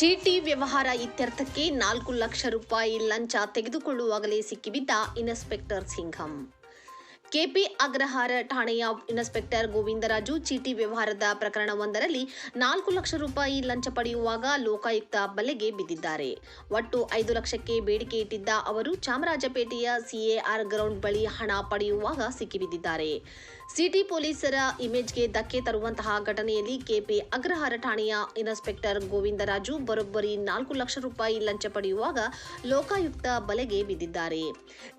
ಚೀಟಿ ವ್ಯವಹಾರ ಇತ್ಯರ್ಥಕ್ಕೆ ನಾಲ್ಕು ಲಕ್ಷ ರೂಪಾಯಿ ಲಂಚ ತೆಗೆದುಕೊಳ್ಳುವಾಗಲೇ ಸಿಕ್ಕಿಬಿದ್ದ ಇನ್ಸ್ಪೆಕ್ಟರ್ ಸಿಂಘಂ. ಕೆಪಿ ಅಗ್ರಹಾರ ಠಾಣೆಯ ಇನ್ಸ್ಪೆಕ್ಟರ್ ಗೋವಿಂದರಾಜು ಚೀಟಿ ವ್ಯವಹಾರದ ಪ್ರಕರಣವೊಂದರಲ್ಲಿ ನಾಲ್ಕು ಲಕ್ಷ ರೂಪಾಯಿ ಲಂಚ ಪಡೆಯುವಾಗ ಲೋಕಾಯುಕ್ತ ಬಲೆಗೆ ಬಿದ್ದಿದ್ದಾರೆ. ಒಟ್ಟು ಐದು ಲಕ್ಷಕ್ಕೆ ಬೇಡಿಕೆ ಇಟ್ಟಿದ್ದ ಅವರು ಚಾಮರಾಜಪೇಟೆಯ ಸಿಎಆರ್ ಗ್ರೌಂಡ್ ಬಳಿ ಹಣ ಪಡೆಯುವಾಗ ಸಿಕ್ಕಿಬಿದ್ದಿದ್ದಾರೆ. ಸಿಟಿ ಪೊಲೀಸರ ಇಮೇಜ್ಗೆ ಧಕ್ಕೆ ತರುವಂತಹ ಘಟನೆಯಲ್ಲಿ ಕೆಪಿ ಅಗ್ರಹಾರ ಠಾಣೆಯ ಇನ್ಸ್ಪೆಕ್ಟರ್ ಗೋವಿಂದರಾಜು ಬರೋಬ್ಬರಿ ನಾಲ್ಕು ಲಕ್ಷ ರೂಪಾಯಿ ಲಂಚ ಪಡೆಯುವಾಗ ಲೋಕಾಯುಕ್ತ ಬಲೆಗೆ ಬಿದ್ದಿದ್ದಾರೆ.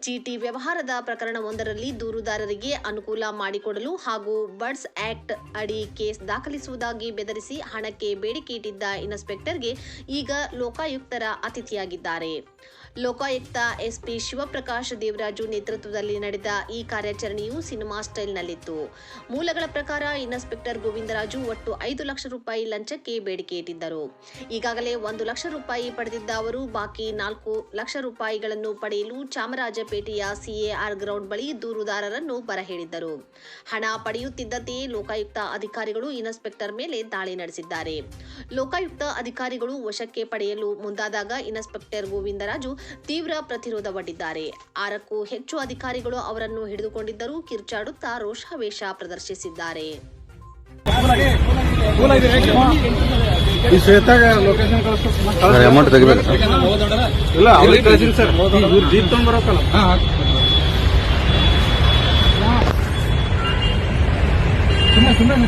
ಚೀಟಿ ವ್ಯವಹಾರದ ಪ್ರಕರಣವೊಂದರಲ್ಲಿ ದೂರುದಾರರಿಗೆ ಅನುಕೂಲ ಮಾಡಿಕೊಡಲು ಹಾಗೂ ಬರ್ಡ್ಸ್ ಆಕ್ಟ್ ಅಡಿ ಕೇಸ್ ದಾಖಲಿಸುವುದಾಗಿ ಬೆದರಿಸಿ ಹಣಕ್ಕೆ ಬೇಡಿಕೆ ಇಟ್ಟಿದ್ದ ಇನ್ಸ್ಪೆಕ್ಟರ್ಗೆ ಈಗ ಲೋಕಾಯುಕ್ತರ ಅತಿಥಿಯಾಗಿದ್ದಾರೆ. ಲೋಕಾಯುಕ್ತ ಎಸ್ಪಿ ಶಿವಪ್ರಕಾಶ್ ದೇವರಾಜು ನೇತೃತ್ವದಲ್ಲಿ ನಡೆದ ಈ ಕಾರ್ಯಾಚರಣೆಯು ಸಿನಿಮಾ ಸ್ಟೈಲ್ನಲ್ಲಿತ್ತು. ಮೂಲಗಳ ಪ್ರಕಾರ ಇನ್ಸ್ಪೆಕ್ಟರ್ ಗೋವಿಂದರಾಜು ಒಟ್ಟು ಐದು ಲಕ್ಷ ರೂಪಾಯಿ ಲಂಚಕ್ಕೆ ಬೇಡಿಕೆ ಇಟ್ಟಿದ್ದರು. ಈಗಾಗಲೇ ಒಂದು ಲಕ್ಷ ರೂಪಾಯಿ ಪಡೆದಿದ್ದ ಅವರು ಬಾಕಿ ನಾಲ್ಕು ಲಕ್ಷ ರೂಪಾಯಿಗಳನ್ನು ಪಡೆಯಲು ಚಾಮರಾಜಪೇಟೆಯ ಸಿಎಆರ್ ಗ್ರೌಂಡ್ ಬಳಿ ದೂರುದಾರರನ್ನು ಬರಹೇಳಿದ್ದರು. ಹಣ ಪಡೆಯುತ್ತಿದ್ದಂತೆಯೇ ಲೋಕಾಯುಕ್ತ ಅಧಿಕಾರಿಗಳು ಇನ್ಸ್ಪೆಕ್ಟರ್ ಮೇಲೆ ದಾಳಿ ನಡೆಸಿದ್ದಾರೆ. ಲೋಕಾಯುಕ್ತ ಅಧಿಕಾರಿಗಳು ವಶಕ್ಕೆ ಪಡೆಯಲು ಮುಂದಾದಾಗ ಇನ್ಸ್ಪೆಕ್ಟರ್ ಗೋವಿಂದರಾಜು ತೀವ್ರ ಪ್ರತಿರೋಧ ಒಡ್ಡಿದ್ದಾರೆ ಆರಕ್ಕೂ ಹೆಚ್ಚು ಅಧಿಕಾರಿಗಳು ಅವರನ್ನು ಹಿಡಿದುಕೊಂಡಿದ್ದರೂ ಕಿರ್ಚಾಡುತ್ತಾ ರೋಷಾವೇಶ ಪ್ರದರ್ಶಿಸಿದ್ದಾರೆ. ಈ ಇಲ್ಲ ಲೊಕೇಶನ್ ಕಳಿಸಿ. ಸರ್ ಅಮೌಂಟ್ ಇಲ್ಲ ಸುಮ್ಮನೆ